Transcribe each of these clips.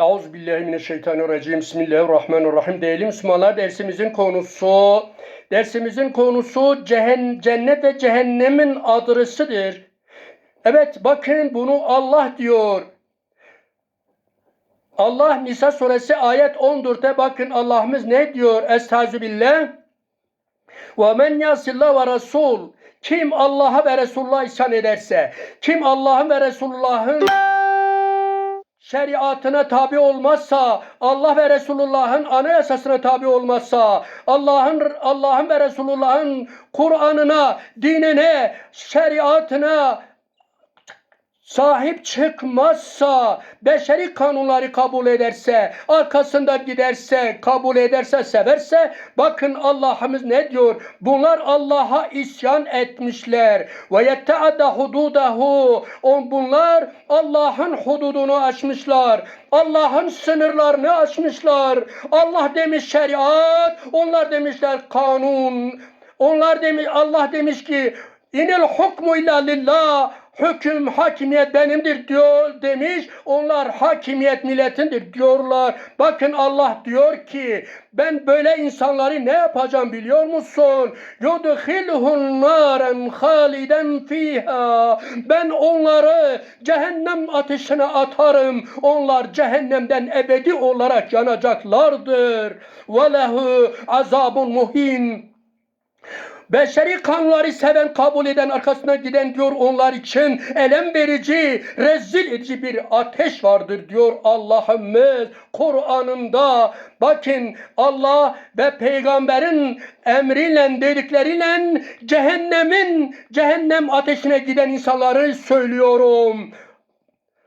Euzubillahimineşşeytanirracim. Bismillahirrahmanirrahim. Değerli Müslümanlar dersimizin konusu dersimizin konusu cehen, cennet ve cehennemin adresidir. Evet bakın bunu Allah diyor. Allah Nisa suresi ayet 14'te bakın Allah'ımız ne diyor? Estağfirullah. Ve men yasillah ve rasul. Kim Allah'a ve Resulullah'a isyan ederse, kim Allah'ın ve Resulullah'ın şeriatına tabi olmazsa, Allah ve Resulullah'ın anayasasına tabi olmazsa, Allah'ın Allah'ın ve Resulullah'ın Kur'an'ına, dinine, şeriatına sahip çıkmazsa, beşeri kanunları kabul ederse, arkasından giderse, kabul ederse, severse, bakın Allah'ımız ne diyor? Bunlar Allah'a isyan etmişler. Ve yetteadda hududahu. On bunlar Allah'ın hududunu aşmışlar. Allah'ın sınırlarını aşmışlar. Allah demiş şeriat, onlar demişler kanun. Onlar demiş Allah demiş ki İnil hukmu illa lillah. Hüküm, hakimiyet benimdir diyor demiş. Onlar hakimiyet milletindir diyorlar. Bakın Allah diyor ki ben böyle insanları ne yapacağım biliyor musun? Yudkhilhun naren haliden fiha. Ben onları cehennem ateşine atarım. Onlar cehennemden ebedi olarak yanacaklardır. Ve lehu azabun muhin. Beşeri kanunları seven, kabul eden, arkasına giden diyor onlar için elem verici, rezil edici bir ateş vardır diyor Allah'ımız Kur'an'ında. Bakın Allah ve peygamberin emriyle dedikleriyle cehennemin, cehennem ateşine giden insanları söylüyorum.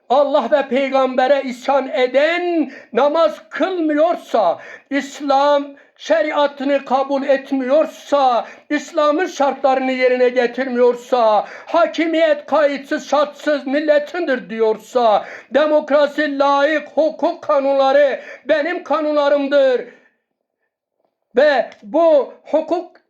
Allah ve peygambere isyan eden namaz kılmıyorsa, İslam şeriatını kabul etmiyorsa, İslam'ın şartlarını yerine getirmiyorsa, hakimiyet kayıtsız şartsız milletindir diyorsa, demokrasi layık hukuk kanunları benim kanunlarımdır. Ve bu hukuk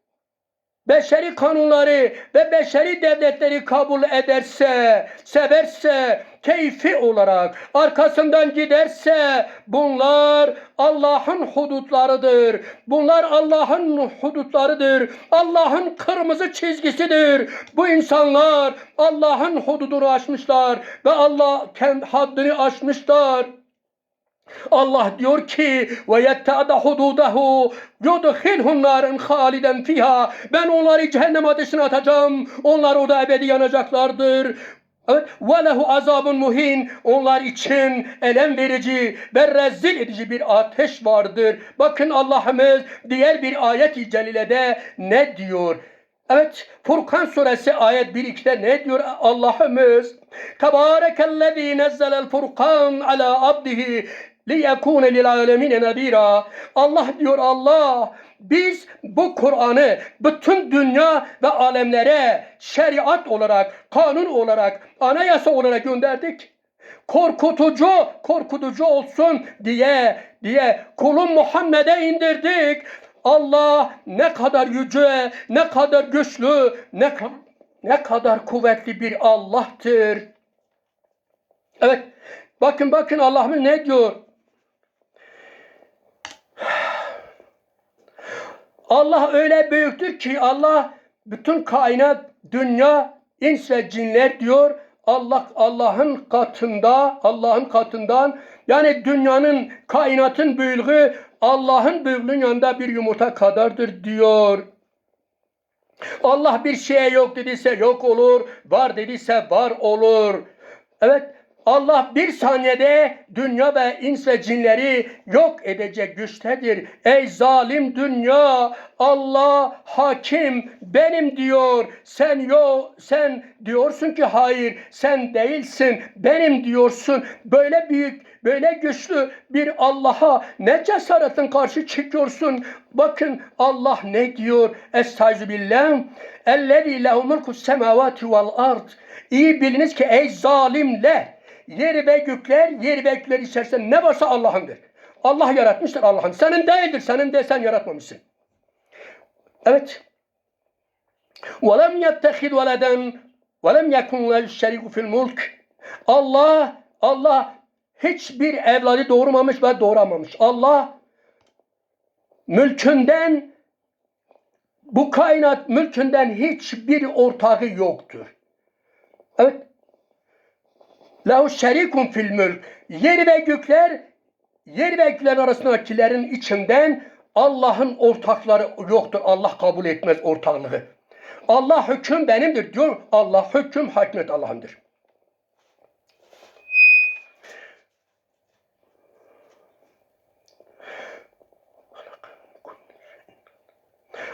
beşeri kanunları ve beşeri devletleri kabul ederse, severse, keyfi olarak arkasından giderse bunlar Allah'ın hudutlarıdır. Bunlar Allah'ın hudutlarıdır. Allah'ın kırmızı çizgisidir. Bu insanlar Allah'ın hududunu aşmışlar ve Allah kendi haddini aşmışlar. Allah diyor ki ve yetteada hududahu yudkhilhum naren haliden fiha ben onları cehennem ateşine atacağım onlar orada ebedi yanacaklardır Evet, ve lehu azabun muhin. Onlar için elem verici ve rezil edici bir ateş vardır. Bakın Allah'ımız diğer bir ayet-i celilede ne diyor? Evet, Furkan suresi ayet 1-2'de ne diyor Allah'ımız? Tebarekellezî nezzelel furkan ala abdihi lil alemine nedîrâ. Allah diyor Allah biz bu Kur'an'ı bütün dünya ve alemlere şeriat olarak, kanun olarak, anayasa olarak gönderdik. Korkutucu, korkutucu olsun diye diye kulun Muhammed'e indirdik. Allah ne kadar yüce, ne kadar güçlü, ne ne kadar kuvvetli bir Allah'tır. Evet. Bakın bakın Allah'ımız ne diyor? Allah öyle büyüktür ki Allah bütün kainat, dünya, ins ve cinler diyor Allah Allah'ın katında, Allah'ın katından yani dünyanın, kainatın büyüklüğü Allah'ın büyüklüğünün yanında bir yumurta kadardır diyor. Allah bir şeye yok dediyse yok olur, var dediyse var olur. Evet, Allah bir saniyede dünya ve ins ve cinleri yok edecek güçtedir. Ey zalim dünya Allah hakim benim diyor. Sen yok sen diyorsun ki hayır sen değilsin benim diyorsun. Böyle büyük böyle güçlü bir Allah'a ne cesaretin karşı çıkıyorsun. Bakın Allah ne diyor? Estaizu billah. Ellezî lehu mulku semavati vel ard. İyi biliniz ki ey zalimler Yer ve gökler, yer ve gökler içerisinde ne varsa Allah'ındır. Allah yaratmıştır Allah'ın. Senin değildir. Senin de sen yaratmamışsın. Evet. وَلَمْ يَتَّخِذْ وَلَدًا وَلَمْ يَكُنْ لَهُ الشَّرِيكُ فِي الْمُلْكِ Allah, Allah hiçbir evladı doğurmamış ve doğuramamış. Allah mülkünden bu kainat mülkünden hiçbir ortağı yoktur. Evet. Lahu şerikun fil mülk. Yer ve gökler, yer ve gökler arasındakilerin içinden Allah'ın ortakları yoktur. Allah kabul etmez ortaklığı. Allah hüküm benimdir diyor. Allah hüküm hakimiyet Allah'ındır.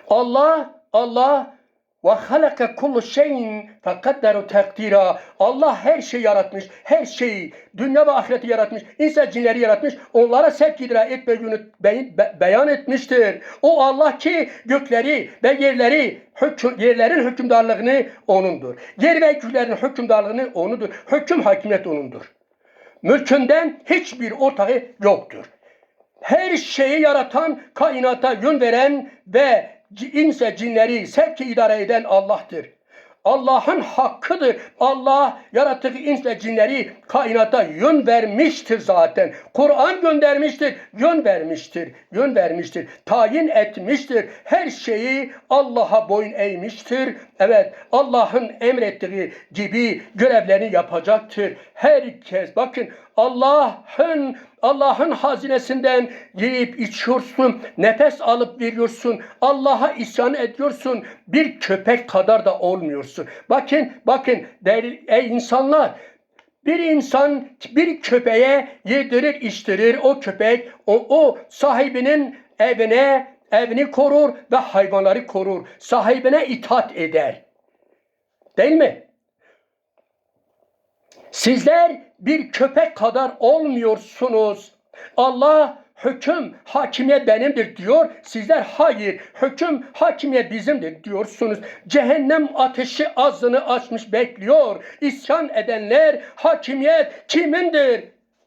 Allah Allah ve halaka kullu şeyin fekadderu takdira. Allah her şeyi yaratmış. Her şeyi, dünya ve ahireti yaratmış. İnsan cinleri yaratmış. Onlara sevk idra etme günü be- beyan etmiştir. O Allah ki gökleri ve yerleri, hüküm, yerlerin hükümdarlığını onundur. Yer ve göklerin hükümdarlığını onudur. Hüküm hakimiyet onundur. Mülkünden hiçbir ortağı yoktur her şeyi yaratan, kainata yön veren ve inse cinleri sevki idare eden Allah'tır. Allah'ın hakkıdır. Allah yarattığı inse cinleri kainata yön vermiştir zaten. Kur'an göndermiştir, yön vermiştir, yön vermiştir, tayin etmiştir. Her şeyi Allah'a boyun eğmiştir. Evet, Allah'ın emrettiği gibi görevlerini yapacaktır. Herkes bakın Allah'ın Allah'ın hazinesinden yiyip içiyorsun, nefes alıp veriyorsun, Allah'a isyan ediyorsun, bir köpek kadar da olmuyorsun. Bakın, bakın değerli ey insanlar, bir insan bir köpeğe yedirir, içtirir, o köpek o, o sahibinin evine, evini korur ve hayvanları korur. Sahibine itaat eder. Değil mi? Sizler bir köpek kadar olmuyorsunuz. Allah hüküm hakimiyet benimdir diyor. Sizler hayır hüküm hakimiyet bizimdir diyorsunuz. Cehennem ateşi ağzını açmış bekliyor. İsyan edenler hakimiyet kimindir?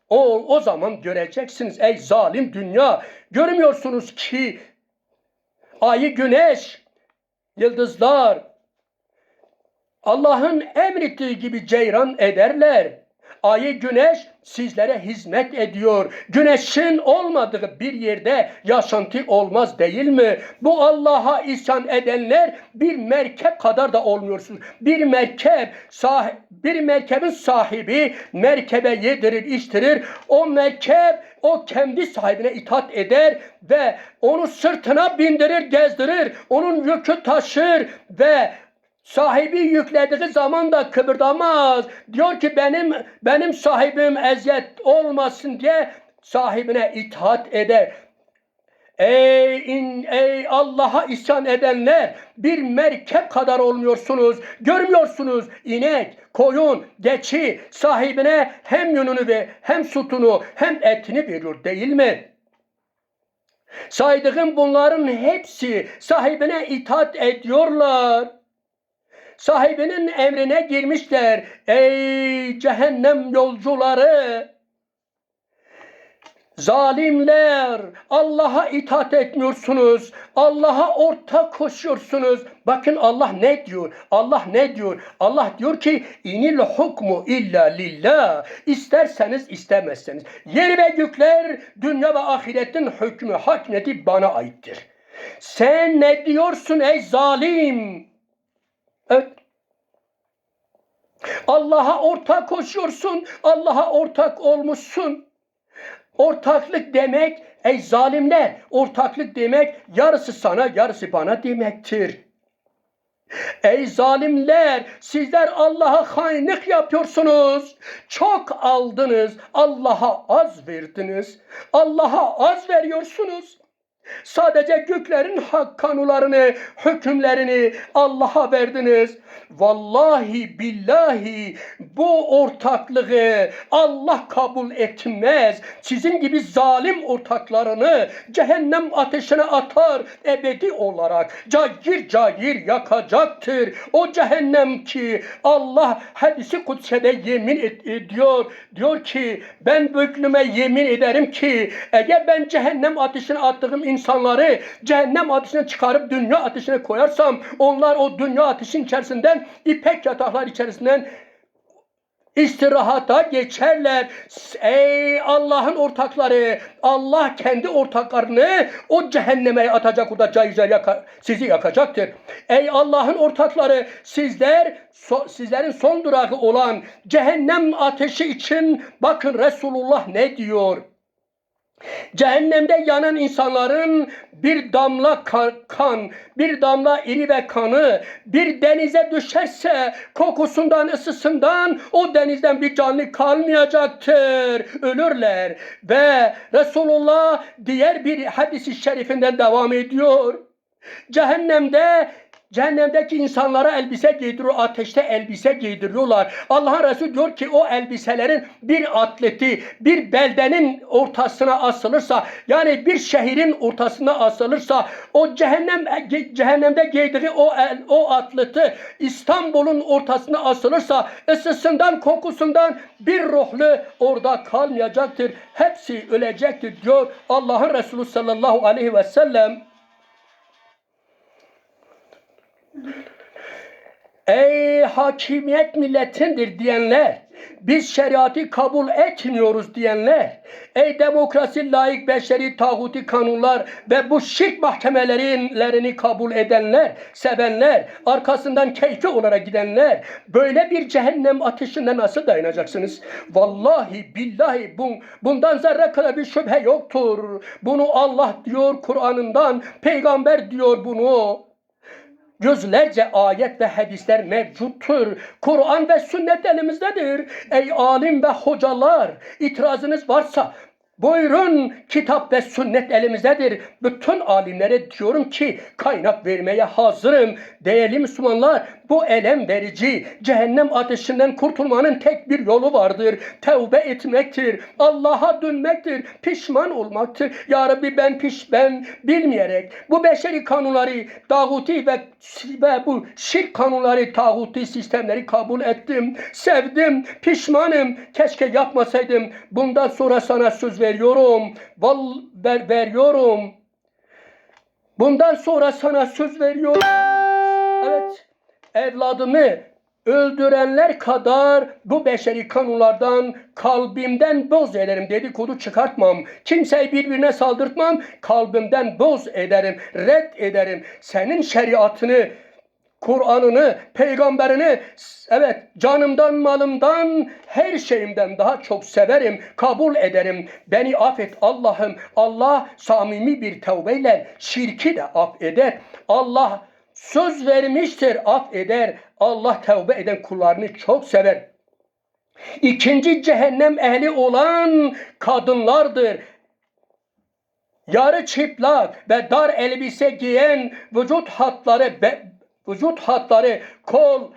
O, o zaman göreceksiniz ey zalim dünya. Görmüyorsunuz ki ayı güneş, yıldızlar, Allah'ın emrettiği gibi ceyran ederler. Ayı güneş sizlere hizmet ediyor. Güneşin olmadığı bir yerde yaşantı olmaz değil mi? Bu Allah'a isyan edenler bir merkep kadar da olmuyorsunuz. Bir merkep, sah bir merkebin sahibi merkebe yedirir, içtirir. O merkep o kendi sahibine itaat eder ve onu sırtına bindirir, gezdirir. Onun yükü taşır ve Sahibi yüklediği zaman da kıpırdamaz. Diyor ki benim benim sahibim eziyet olmasın diye sahibine itaat eder. Ey, in, ey Allah'a isyan edenler bir merkep kadar olmuyorsunuz. Görmüyorsunuz inek, koyun, geçi sahibine hem yününü ve hem sütunu hem etini veriyor değil mi? Saydığım bunların hepsi sahibine itaat ediyorlar sahibinin emrine girmişler. Ey cehennem yolcuları! Zalimler, Allah'a itaat etmiyorsunuz. Allah'a ortak koşuyorsunuz. Bakın Allah ne diyor? Allah ne diyor? Allah diyor ki inil hukmu illa lillah. İsterseniz istemezseniz. Yer ve gökler, dünya ve ahiretin hükmü, hakimiyeti bana aittir. Sen ne diyorsun ey zalim? Evet. Allah'a ortak koşuyorsun. Allah'a ortak olmuşsun. Ortaklık demek ey zalimler ortaklık demek yarısı sana yarısı bana demektir. Ey zalimler sizler Allah'a hainlik yapıyorsunuz. Çok aldınız. Allah'a az verdiniz. Allah'a az veriyorsunuz. Sadece göklerin hak kanularını, hükümlerini Allah'a verdiniz. Vallahi billahi bu ortaklığı Allah kabul etmez. Sizin gibi zalim ortaklarını cehennem ateşine atar ebedi olarak. Cayir cayir yakacaktır. O cehennem ki Allah hadisi kutsede yemin ediyor. Diyor ki ben büklüme yemin ederim ki eğer ben cehennem ateşine attığım insanları cehennem ateşine çıkarıp dünya ateşine koyarsam onlar o dünya ateşin içerisinden ipek yataklar içerisinden istirahata geçerler. Ey Allah'ın ortakları, Allah kendi ortaklarını o cehenneme atacak, o da cayıca yaka, sizi yakacaktır. Ey Allah'ın ortakları, sizler so- sizlerin son durağı olan cehennem ateşi için bakın Resulullah ne diyor? Cehennemde yanan insanların bir damla ka- kan, bir damla iri ve kanı bir denize düşerse kokusundan, ısısından o denizden bir canlı kalmayacaktır. Ölürler. Ve Resulullah diğer bir hadisi şerifinden devam ediyor. Cehennemde Cehennemdeki insanlara elbise giydiriyor, ateşte elbise giydiriyorlar. Allah'ın Resulü diyor ki o elbiselerin bir atleti, bir beldenin ortasına asılırsa, yani bir şehrin ortasına asılırsa, o cehennem cehennemde giydiği o el, o atleti İstanbul'un ortasına asılırsa, ısısından, kokusundan bir ruhlu orada kalmayacaktır. Hepsi ölecektir diyor Allah'ın Resulü sallallahu aleyhi ve sellem. Ey hakimiyet milletindir diyenler, biz şeriatı kabul etmiyoruz diyenler, ey demokrasi layık beşeri tağuti kanunlar ve bu şirk mahkemelerini kabul edenler, sevenler, arkasından keyfi olarak gidenler, böyle bir cehennem ateşinde nasıl dayanacaksınız? Vallahi billahi bun, bundan zerre kadar bir şüphe yoktur. Bunu Allah diyor Kur'an'ından, peygamber diyor bunu. Yüzlerce ayet ve hadisler mevcuttur. Kur'an ve sünnet elimizdedir. Ey alim ve hocalar itirazınız varsa buyurun kitap ve sünnet elimizdedir. Bütün alimlere diyorum ki kaynak vermeye hazırım. Değerli Müslümanlar bu elem verici cehennem ateşinden kurtulmanın tek bir yolu vardır. Tevbe etmektir. Allah'a dönmektir. Pişman olmaktır. Ya Rabbi ben piş ben bilmeyerek bu beşeri kanunları tağuti ve, ve bu şirk kanunları tağuti sistemleri kabul ettim. Sevdim. Pişmanım. Keşke yapmasaydım. Bundan sonra sana söz veriyorum. Val ver, veriyorum. Bundan sonra sana söz veriyorum. Evladımı öldürenler kadar bu beşeri kanunlardan kalbimden boz ederim. Dedikodu çıkartmam. Kimseyi birbirine saldırtmam. Kalbimden boz ederim. Red ederim. Senin şeriatını Kur'an'ını, peygamberini evet canımdan, malımdan, her şeyimden daha çok severim, kabul ederim. Beni affet Allah'ım. Allah samimi bir tevbeyle şirki de affeder. Allah söz vermiştir, affeder. Allah tevbe eden kullarını çok sever. İkinci cehennem ehli olan kadınlardır. Yarı çıplak ve dar elbise giyen vücut hatları vücut hatları kol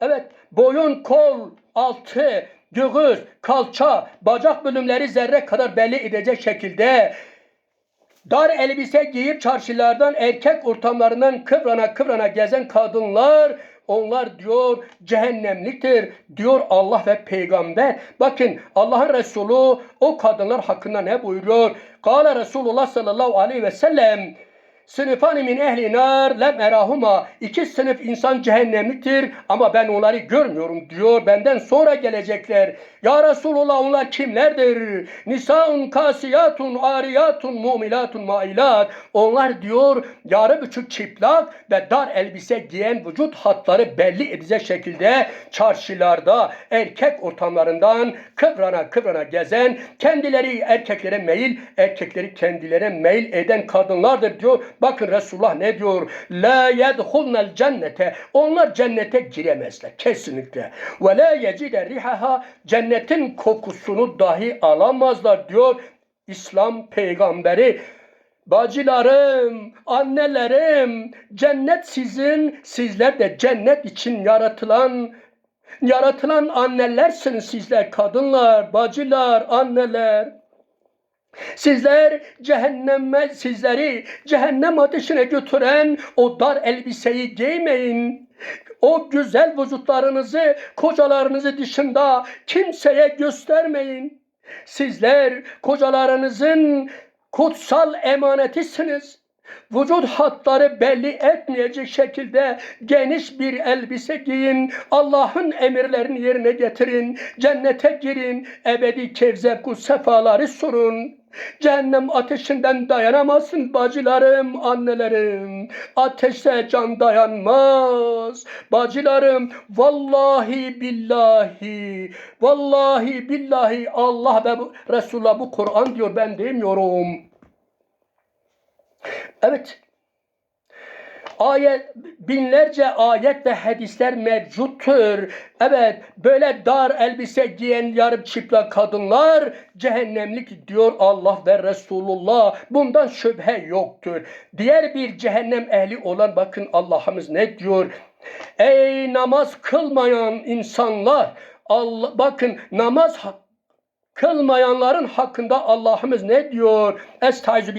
evet boyun kol altı göğüs kalça bacak bölümleri zerre kadar belli edecek şekilde dar elbise giyip çarşılardan erkek ortamlarından kıvrana kıvrana gezen kadınlar onlar diyor cehennemliktir diyor Allah ve peygamber. Bakın Allah'ın Resulü o kadınlar hakkında ne buyuruyor? Kale Resulullah sallallahu aleyhi ve sellem Sınıfani min ehli nar lem erahuma. İki sınıf insan cehennemliktir ama ben onları görmüyorum diyor. Benden sonra gelecekler. Ya Resulullah onlar kimlerdir? Nisaun kasiyatun ariyatun mumilatun mailat. Onlar diyor yarı buçuk çıplak ve dar elbise giyen vücut hatları belli edecek şekilde çarşılarda erkek ortamlarından kıvrana kıvrana gezen kendileri erkeklere meyil erkekleri kendilerine meyil eden kadınlardır diyor. Bakın Resulullah ne diyor? La yedhulnel cennete. Onlar cennete giremezler kesinlikle. Ve la yecide rihaha. Cennetin kokusunu dahi alamazlar diyor İslam peygamberi. Bacılarım, annelerim, cennet sizin, sizler de cennet için yaratılan yaratılan annelersiniz sizler kadınlar, bacılar, anneler. Sizler cehenneme sizleri cehennem ateşine götüren o dar elbiseyi giymeyin. O güzel vücutlarınızı kocalarınızı dışında kimseye göstermeyin. Sizler kocalarınızın kutsal emanetisiniz. vücut hatları belli etmeyecek şekilde geniş bir elbise giyin. Allah'ın emirlerini yerine getirin. Cennete girin. Ebedi kevzevku sefaları sürün. Cehennem ateşinden dayanamazsın bacılarım, annelerim. Ateşe can dayanmaz. Bacılarım, vallahi billahi, vallahi billahi Allah ve Resulullah bu Kur'an diyor ben demiyorum. Evet. Ayet, binlerce ayet ve hadisler mevcuttur. Evet, böyle dar elbise giyen yarım çıplak kadınlar cehennemlik diyor Allah ve Resulullah. Bundan şüphe yoktur. Diğer bir cehennem ehli olan bakın Allah'ımız ne diyor? Ey namaz kılmayan insanlar, Allah, bakın namaz kılmayanların hakkında Allah'ımız ne diyor? Estaizu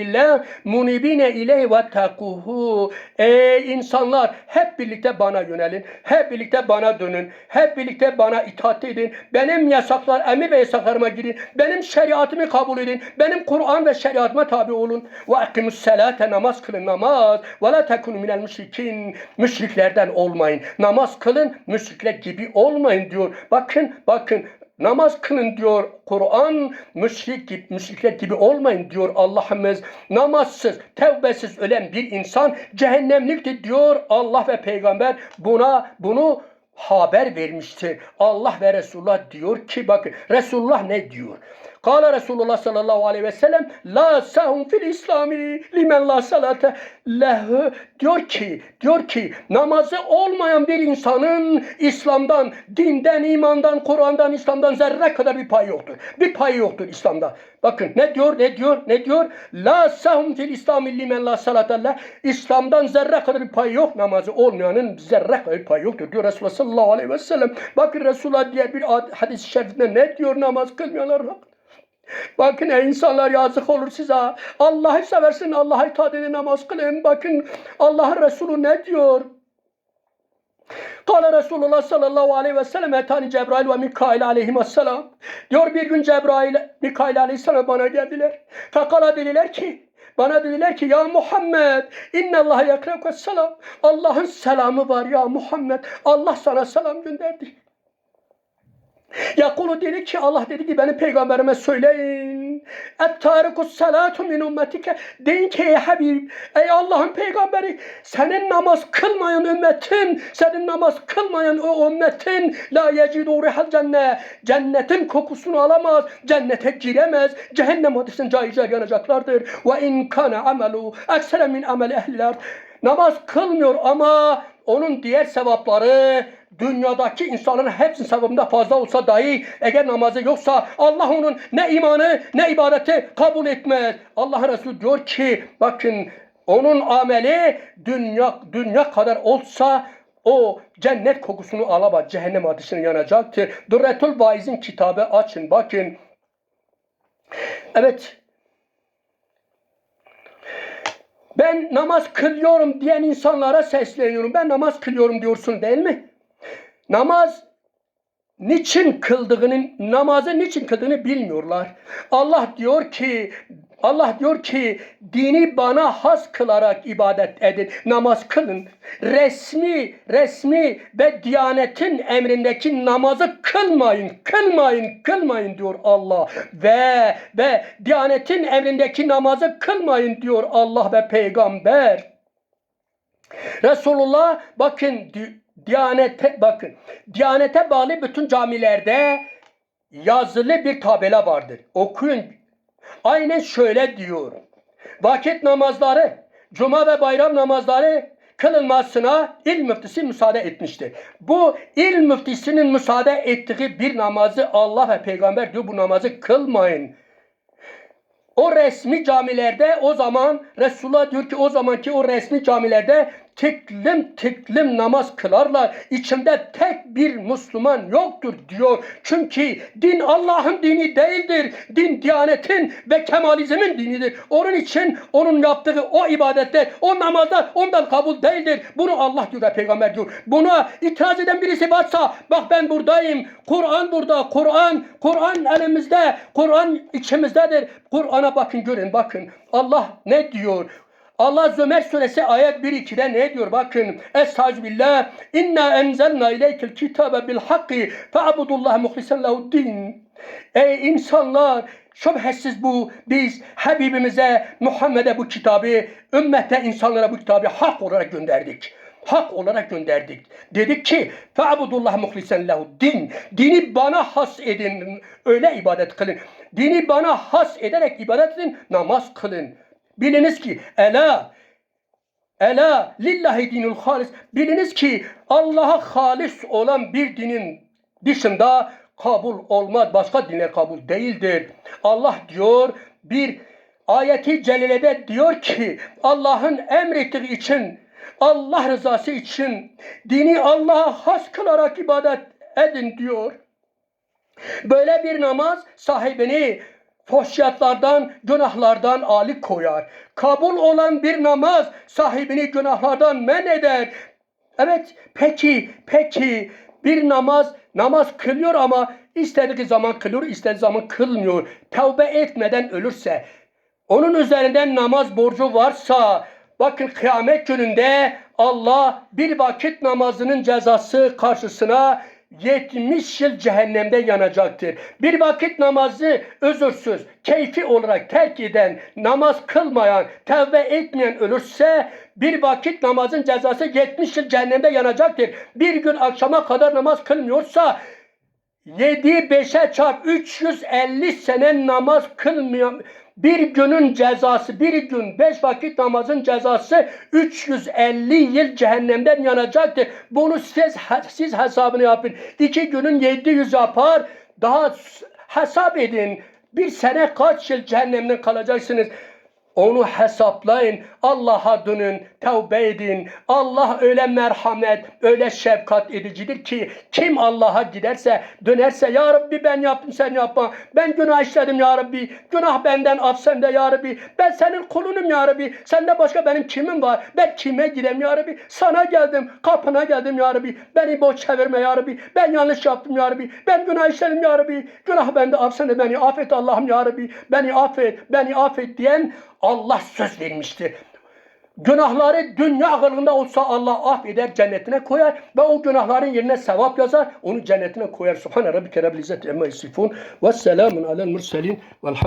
munibine ileyhi ve takuhu. Ey insanlar hep birlikte bana yönelin. Hep birlikte bana dönün. Hep birlikte bana itaat edin. Benim yasaklar, emir ve yasaklarıma girin. Benim şeriatımı kabul edin. Benim Kur'an ve şeriatıma tabi olun. Ve akimus salate namaz kılın namaz. Ve la tekunu minel müşrikin. Müşriklerden olmayın. Namaz kılın, müşrikler gibi olmayın diyor. Bakın, bakın Namaz kılın diyor Kur'an, müşrik müşrikler gibi olmayın diyor Allah'ımız. Namazsız, tevbesiz ölen bir insan cehennemliktir diyor Allah ve peygamber buna bunu haber vermiştir. Allah ve Resulullah diyor ki bakın Resulullah ne diyor? Kale Resulullah sallallahu aleyhi ve sellem La sahum fil İslami limen la salate lehu diyor ki diyor ki namazı olmayan bir insanın İslam'dan, dinden, imandan, Kur'an'dan, İslam'dan zerre kadar bir payı yoktur. Bir payı yoktur İslam'da. Bakın ne diyor, ne diyor, ne diyor? La sahum fil İslami limen la salate leh. İslam'dan zerre kadar bir payı yok. Namazı olmayanın zerre kadar bir payı yoktur diyor Resulullah sallallahu aleyhi ve sellem. Bakın Resulullah diğer bir ad- hadis-i şerifinde ne diyor namaz kılmayanlar hakkında? Bakın ey insanlar yazık olur size. Allah'ı seversin, Allah'a itaat edin, namaz kılın. Bakın Allah'ın Resulü ne diyor? Kale Resulullah sallallahu aleyhi ve sellem etani Cebrail ve Mikail aleyhisselam. Diyor bir gün Cebrail, Mikail aleyhisselam bana geldiler. Fekala dediler ki, bana dediler ki ya Muhammed inna Allah yakreke selam. Allah'ın selamı var ya Muhammed. Allah sana selam gönderdi. Yakulu dedi ki Allah dedi ki benim peygamberime söyleyin. Et tarikus salatu min ümmetike. Deyin ki ey Habib, ey Allah'ın peygamberi senin namaz kılmayan ümmetin, senin namaz kılmayan o ümmetin la yecidu rihal cennet. Cennetin kokusunu alamaz, cennete giremez. Cehennem ateşinden cayır yanacaklardır. Ve in kana amelu eksere min amel ehlil. Namaz kılmıyor ama onun diğer sevapları dünyadaki insanların hepsinin sevabında fazla olsa dahi eğer namazı yoksa Allah onun ne imanı ne ibadeti kabul etmez. Allah Resulü diyor ki bakın onun ameli dünya dünya kadar olsa o cennet kokusunu alamaz. Cehennem ateşine yanacaktır. Durretul Vaiz'in kitabı açın bakın. Evet Ben namaz kılıyorum diyen insanlara sesleniyorum. Ben namaz kılıyorum diyorsun değil mi? Namaz niçin kıldığını, namazı niçin kıldığını bilmiyorlar. Allah diyor ki Allah diyor ki dini bana has kılarak ibadet edin. Namaz kılın. Resmi, resmi ve diyanetin emrindeki namazı kılmayın. Kılmayın, kılmayın diyor Allah. Ve ve diyanetin emrindeki namazı kılmayın diyor Allah ve peygamber. Resulullah bakın di- Diyanete bakın. Diyanete bağlı bütün camilerde yazılı bir tabela vardır. Okuyun. Aynen şöyle diyor. Vakit namazları, cuma ve bayram namazları kılınmasına il müftisi müsaade etmiştir. Bu il müftisinin müsaade ettiği bir namazı Allah ve peygamber diyor bu namazı kılmayın. O resmi camilerde o zaman Resulullah diyor ki o zamanki o resmi camilerde tıklım tıklım namaz kılarlar. İçinde tek bir Müslüman yoktur diyor. Çünkü din Allah'ın dini değildir. Din diyanetin ve kemalizmin dinidir. Onun için onun yaptığı o ibadetler, o namazlar ondan kabul değildir. Bunu Allah diyor ve peygamber diyor. Buna itiraz eden birisi varsa bak ben buradayım. Kur'an burada. Kur'an, Kur'an elimizde. Kur'an içimizdedir. Kur'an'a bakın görün bakın. Allah ne diyor? Allah Zömer suresi ayet 1-2'de ne diyor? Bakın. Estağfirullah. İnna enzelna ileykel kitabe bil hakki fe'abudullah muhlisen lehuddin. Ey insanlar şüphesiz bu biz Habibimize Muhammed'e bu kitabı ümmete insanlara bu kitabı hak olarak gönderdik. Hak olarak gönderdik. Dedik ki fe'abudullah muhlisen lehu din. Dini bana has edin. Öyle ibadet kılın. Dini bana has ederek ibadet edin. Namaz kılın. Biliniz ki ela Ela lillahi dinul halis. Biliniz ki Allah'a halis olan bir dinin dışında kabul olmaz. Başka dinler kabul değildir. Allah diyor bir ayeti celilede diyor ki Allah'ın emrettiği için Allah rızası için dini Allah'a has kılarak ibadet edin diyor. Böyle bir namaz sahibini foşyatlardan, günahlardan alik koyar. Kabul olan bir namaz sahibini günahlardan men eder. Evet, peki, peki bir namaz, namaz kılıyor ama istediği zaman kılıyor, istediği zaman kılmıyor. Tevbe etmeden ölürse, onun üzerinden namaz borcu varsa, bakın kıyamet gününde Allah bir vakit namazının cezası karşısına 70 yıl cehennemde yanacaktır. Bir vakit namazı özürsüz, keyfi olarak terk eden, namaz kılmayan, tevbe etmeyen ölürse bir vakit namazın cezası 70 yıl cehennemde yanacaktır. Bir gün akşama kadar namaz kılmıyorsa 7 5'e çarp 350 sene namaz kılmayan bir günün cezası bir gün beş vakit namazın cezası 350 yıl cehennemden yanacaktır. Bunu siz, siz hesabını yapın. İki günün 700 yapar. Daha hesap edin. Bir sene kaç yıl cehennemden kalacaksınız. Onu hesaplayın. Allah'a dönün. Tevbe edin. Allah öyle merhamet, öyle şefkat edicidir ki kim Allah'a giderse, dönerse Ya Rabbi ben yaptım sen yapma. Ben günah işledim Ya Rabbi. Günah benden af sende Ya Rabbi. Ben senin kulunum Ya Rabbi. Sende başka benim kimim var? Ben kime gideyim Ya Rabbi? Sana geldim. Kapına geldim Ya Rabbi. Beni boş çevirme Ya Rabbi. Ben yanlış yaptım Ya Rabbi. Ben günah işledim Ya Rabbi. Günah bende af sende beni affet Allah'ım Ya Rabbi. Beni affet. Beni affet diyen Allah söz vermiştir. Günahları dünya ağırlığında olsa Allah affeder, cennetine koyar ve o günahların yerine sevap yazar, onu cennetine koyar. Subhane rabbike rabbil izzeti emme yasifun ve selamun alel murselin velhamdülillah.